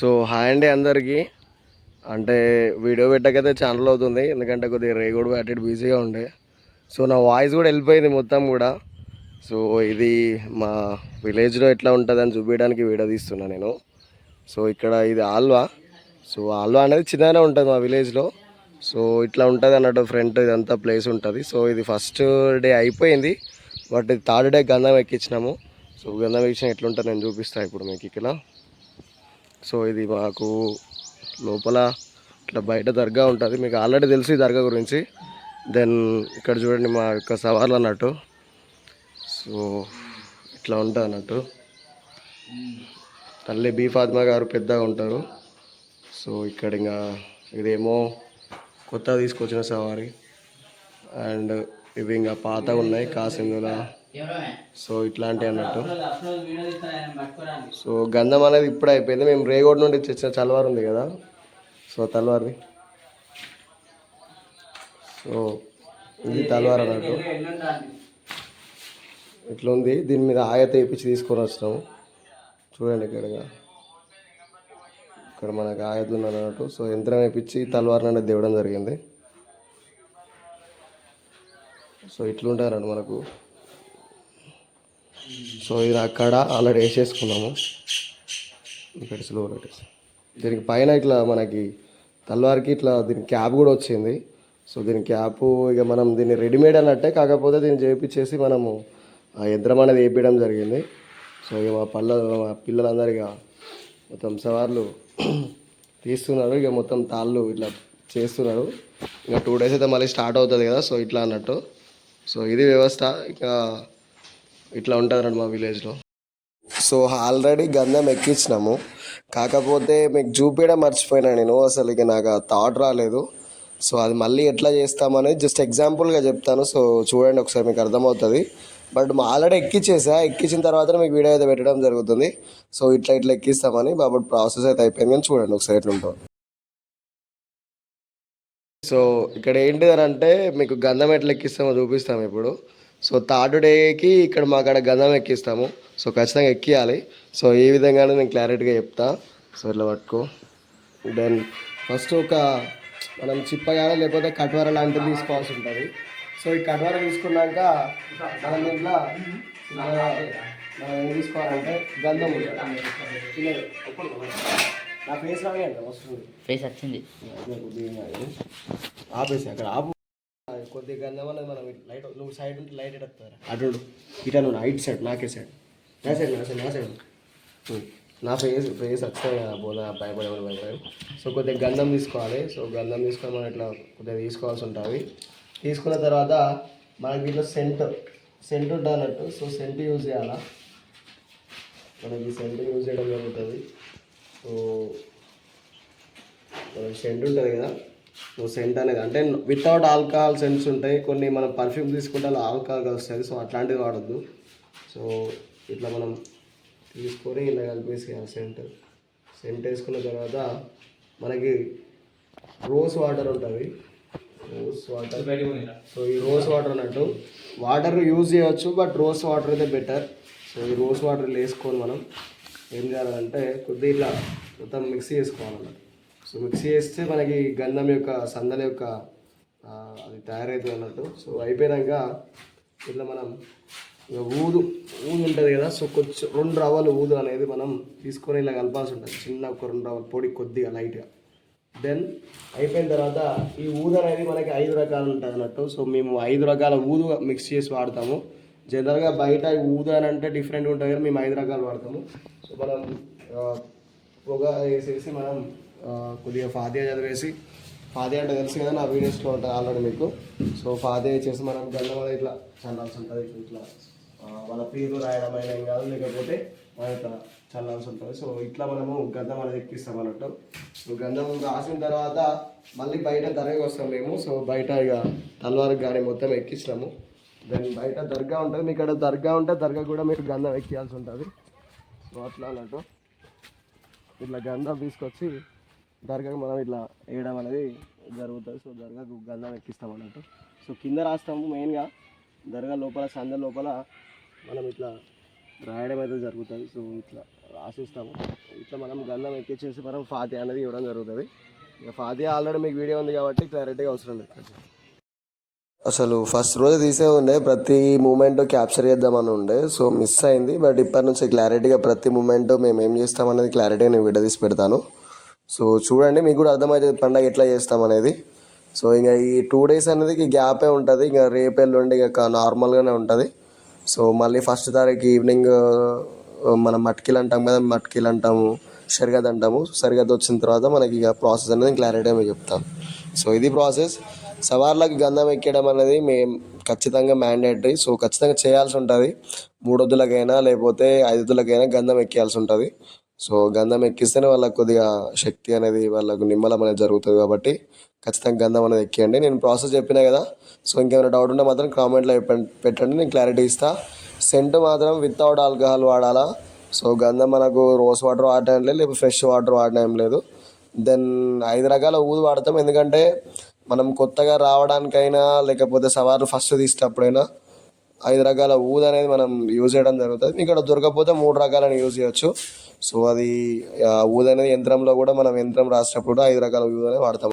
So hi అండి అందరికీ. అంటే వీడియో పెట్టకైతే ఛానల్ అవుతుంది. ఎందుకంటే కొద్దిగా రే కూడా అటు బిజీగా ఉండే. సో నా వాయిస్ కూడా వెళ్ళిపోయింది మొత్తం కూడా. సో ఇది మా విలేజ్లో ఎట్లా ఉంటుందని చూపించడానికి వీడియో తీస్తున్నా నేను. సో ఇక్కడ ఇది ఆల్వా. సో ఆల్వా అనేది చిన్నగానే ఉంటుంది మా విలేజ్లో సో ఇట్లా ఉంటుంది అన్నట్టు ఫ్రంట్ ఇదంతా ప్లేస్ ఉంటుంది. సో ఇది ఫస్ట్ డే అయిపోయింది. బట్ ఇది థర్డ్ డే గంధం ఎక్కించినాము. సో గంధం ఎక్కించిన ఎట్లుంటుంది నేను చూపిస్తాను ఇప్పుడు మీకు ఇక్కడ. సో ఇది మాకు లోపల ఇట్లా బయట దర్గా ఉంటుంది. మీకు ఆల్రెడీ తెలుసు ఈ దర్గా గురించి. దెన్ ఇక్కడ చూడండి మా యొక్క సవార్లు అన్నట్టు. సో ఇట్లా ఉంటుంది అన్నట్టు. తల్లి బీ ఫాతిమా గారు పెద్దగా ఉంటారు. సో ఇక్కడ ఇంకా ఇదేమో కొత్తగా తీసుకొచ్చిన సవారి. అండ్ ఇవి ఇంకా పాతగా ఉన్నాయి. కాసిందుల సో ఇట్లాంటివి అన్నట్టు సో గంధం అనేది ఇప్పుడే అయిపోయింది మేము రేగోడ్ నుండి తెచ్చిన చల్వార్ ఉంది కదా సో తల్వార్ది సో ఇది తల్వార్ అన్నట్టు ఇట్లా ఉంది దీని మీద ఆయత వేయించి తీసుకొని వచ్చినాము చూడండి ఇక్కడగా ఇక్కడ మనకు ఆయత ఉన్నది అన్నట్టు సో యంత్రం వేయించి తల్వార్ అనేది దేవడం జరిగింది సో ఇట్లుంటారండి మనకు సో ఇది అక్కడ ఆల్రెడీ వేసేసుకున్నాము ఇక్కడ స్లో పెట్టేసి దీనికి పైన ఇట్లా మనకి తల్వారికి ఇట్లా దీని క్యాప్ కూడా వచ్చింది. సో దీని క్యాప్ ఇక మనం దీన్ని రెడీమేడ్ అన్నట్టే కాకపోతే దీన్ని చేపించేసి మనము ఆ యంత్రం అనేది వేపించడం జరిగింది. సో ఇక మా పళ్ళ మా పిల్లలందరూ ఇక మొత్తం సవార్లు తీస్తున్నారు. ఇక మొత్తం తాళ్ళు ఇట్లా చేస్తున్నారు. ఇంకా టూ డేస్ అయితే మళ్ళీ స్టార్ట్ అవుతుంది కదా సో ఇట్లా అన్నట్టు. సో ఇది వ్యవస్థ. ఇంకా ఇట్లా ఉంటుంది మా విలేజ్లో. సో ఆల్రెడీ గంధం ఎక్కించినాము కాకపోతే మీకు చూపించడం మర్చిపోయినా నేను. అసలు ఇక నాకు థాట్ రాలేదు. సో అది మళ్ళీ ఎట్లా చేస్తామనేది జస్ట్ ఎగ్జాంపుల్గా చెప్తాను. సో చూడండి ఒకసారి మీకు అర్థమవుతుంది. బట్ ఆల్రెడీ ఎక్కించేసా ఎక్కించిన తర్వాత మీకు వీడియో అయితే పెట్టడం జరుగుతుంది. సో ఇట్లా ఇట్లా ఎక్కిస్తామని బాబు ప్రాసెస్ అయితే అయిపోయింది కానీ చూడండి ఒకసారి ఎట్లా ఉంటుంది. సో ఇక్కడ ఏంటిదని అంటే మీకు గంధం ఎట్లా ఎక్కిస్తామో చూపిస్తాము ఇప్పుడు. సో థర్డ్ డేకి ఇక్కడ మా కాడ గంధం ఎక్కిస్తాము. సో ఖచ్చితంగా ఎక్కియాలి. సో ఈ విధంగానే నేను క్లారిటీగా చెప్తా. సో ఇట్లా పట్టుకో. దెన్ ఫస్ట్ ఒక మనం చిప్పగానే లేకపోతే కట్వర లాంటిది తీసుకోవాల్సి ఉంటుంది. సో ఈ కట్వర తీసుకున్నాక మనం చిన్నగా మనం ఏం తీసుకోవాలంటే గంధం. నా ఫేస్ వస్తుంది ఫేస్ వచ్చింది. ఆపేసి అక్కడ ఆపు. కొద్దిగా గంధం అనేది మనం లైట్ నువ్వు సైడ్ ఉంటే లైట్ ఎడతారా? అటు ఇట నువ్వు హైట్ సైడ్ నాకే సైడ్ నా సైడ్ నా సైడ్ నా సైడ్ నా ఫేస్ ఫేస్ వచ్చాయి కదా భయపడే భయపడే సో కొద్దిగా గంధం తీసుకోవాలి. సో గంధం తీసుకొని మనం ఇట్లా కొద్దిగా తీసుకోవాల్సి ఉంటుంది. తీసుకున్న తర్వాత మనకి ఇట్లా సెంట్ సెంట్ ఉంటుంది అన్నట్టు. సో సెంట్ యూజ్ చేయాలా? మనకి సెంట్ యూజ్ చేయడం జరుగుతుంది. సో మనకి సెంట్ ఉంటుంది కదా. సెంట్ అనేది. అంటే వితౌట్ ఆల్కహాల్ సెంట్స్ ఉంటాయి. కొన్ని మనం పర్ఫ్యూమ్ తీసుకుంటే అలా ఆల్కహాల్ వస్తుంది సో అట్లాంటివి వాడద్దు. సో ఇట్లా మనం తీసుకొని ఇలా కలిపేసి సెంట్ సెంట్ వేసుకున్న తర్వాత మనకి రోజ్ వాటర్ ఉంటుంది. రోజ్ వాటర్ సో ఈ రోజ్ వాటర్ అన్నట్టు వాటర్ యూజ్ చేయొచ్చు బట్ రోజ్ వాటర్ అయితే బెటర్ సో ఈ రోజ్ వాటర్ వేసుకొని మనం ఏం చేయాలంటే కొద్దిగా ఇట్లా మొత్తం మిక్సీ చేసుకోవాలన్నమాట. సో మిక్సీ చేస్తే మనకి గంధం యొక్క సందల యొక్క అది తయారవుతుంది అన్నట్టు. సో అయిపోయాక ఇట్లా మనం ఇక ఊదు ఊదు ఉంటుంది కదా సో కొంచెం రెండు రవ్వలు ఊదు అనేది మనం తీసుకొని ఇలా కలపాల్సి ఉంటుంది. చిన్న ఒక రెండు రవ్వల పొడి కొద్దిగా లైట్గా. దెన్ అయిపోయిన తర్వాత ఈ ఊదు అనేది మనకి ఐదు రకాలు ఉంటుంది అన్నట్టు. సో మేము ఐదు రకాల ఊదు మిక్స్ చేసి వాడతాము. జనరల్గా బయట ఊదు అని అంటే డిఫరెంట్ ఉంటుంది కానీ మేము ఐదు రకాలు వాడతాము. సో మనం పొగ వేసేసి మనం కొద్దిగా ఫాతియా చదివేసి ఫాతియా అంటే తెలుసు కదా నా వీడియోస్లో ఉంటుంది ఆల్రెడీ మీకు. సో ఫాతియా చేసి మనం గంధం అనేది ఇట్లా చల్లాల్సి ఉంటుంది ఇట్లా మన వాళ్ళ పేరు రాయడం అయినా ఏం కాదు లేకపోతే మన ఇట్లా చల్లాల్సి ఉంటుంది సో ఇట్లా మనము గంధం అనేది ఎక్కిస్తాం అన్నట్టు. సో గంధం రాసిన తర్వాత మళ్ళీ బయట దర్గాకి వస్తాం మేము. సో బయట ఇక తల్వార్ కానీ మొత్తం ఎక్కిస్తాము దాని బయట దర్గా ఉంటుంది మీకు ఇక్కడ దర్గా ఉంటే దర్గా కూడా మీరు గంధం ఎక్కియాల్సి ఉంటుంది. సో అట్లా అన్నట్టు. ఇట్లా గంధం తీసుకొచ్చి దర్గాకు మనం ఇట్లా వేయడం అనేది జరుగుతుంది. సో దర్గాకు గంధం ఎక్కిస్తాం అన్నట్టు. సో కింద రాస్తాము మెయిన్గా. దర్గా లోపల సంద లోపల మనం ఇట్లా రాయడం అయితే జరుగుతుంది. సో ఇట్లా రాసిస్తాము. ఇట్లా మనం గంధం ఎక్కించేసి మనం ఫాతి అనేది ఇవ్వడం జరుగుతుంది. ఇక ఫాతి ఆల్రెడీ మీకు వీడియో ఉంది కాబట్టి క్లారిటీగా అవసరం లేదు. అసలు ఫస్ట్ రోజు తీసే ఉండే ప్రతి మూమెంట్ క్యాప్చర్ చేద్దామని ఉండే. సో మిస్ అయింది. బట్ ఇప్పటి నుంచి క్లారిటీగా ప్రతి మూమెంట్ మేము ఏం చేస్తామనేది క్లారిటీగా నేను విడదీసి పెడతాను. సో చూడండి మీకు కూడా అర్థమవుతుంది పండగ ఎట్లా చేస్తామనేది సో ఇంకా ఈ టూ డేస్ అనేది గ్యాపే ఉంటుంది. ఇంకా రేపు ఎల్లుండి ఇక నార్మల్గానే ఉంటుంది. సో మళ్ళీ ఫస్ట్ తారీఖు ఈవినింగ్ మనం మట్కిలు అంటాం కదా మట్కిలు అంటాము షర్గద్ అంటాము. షర్గద్ వచ్చిన తర్వాత మనకి ఇక ప్రాసెస్ అనేది క్లారిటీ మీకు చెప్తాను సో ఇది ప్రాసెస్ సవార్లకు గంధం ఎక్కడం అనేది మేము ఖచ్చితంగా మ్యాండేటరీ సో ఖచ్చితంగా చేయాల్సి ఉంటుంది. మూడొద్దులకైనా లేకపోతే ఐదొద్దులకైనా గంధం ఎక్కేయాల్సి ఉంటుంది. సో గంధం ఎక్కిస్తేనే వాళ్ళకి కొద్దిగా శక్తి అనేది వాళ్ళకు నిమ్మలం అనేది జరుగుతుంది కాబట్టి ఖచ్చితంగా గంధం అనేది ఎక్కియండి. నేను ప్రాసెస్ చెప్పినా కదా సో ఇంకేమైనా డౌట్ ఉంటే మాత్రం కామెంట్లో పెట్టండి. నేను క్లారిటీ ఇస్తా. సెంట్ మాత్రం వితౌట్ ఆల్కహాల్ వాడాలా? సో గంధం మనకు రోజ్ వాటర్ వాడటం లేదు లేకపోతే ఫ్రెష్ వాటర్ వాడడం లేదు. దెన్ ఐదు రకాల ఊదు వాడతాం. ఎందుకంటే మనం కొత్తగా రావడానికైనా లేకపోతే సవారు ఫస్ట్ తీసేటప్పుడైనా ఐదు రకాల ఊదు అనేది మనం యూజ్ చేయడం జరుగుతుంది. ఇక్కడ దొరకకపోతే మూడు రకాలను యూజ్ చేయొచ్చు. సో అది ఆ అనేది యంత్రంలో కూడా మనం యంత్రం రాసేటప్పుడు ఐదు రకాల ఊదు అనేది వాడతాం.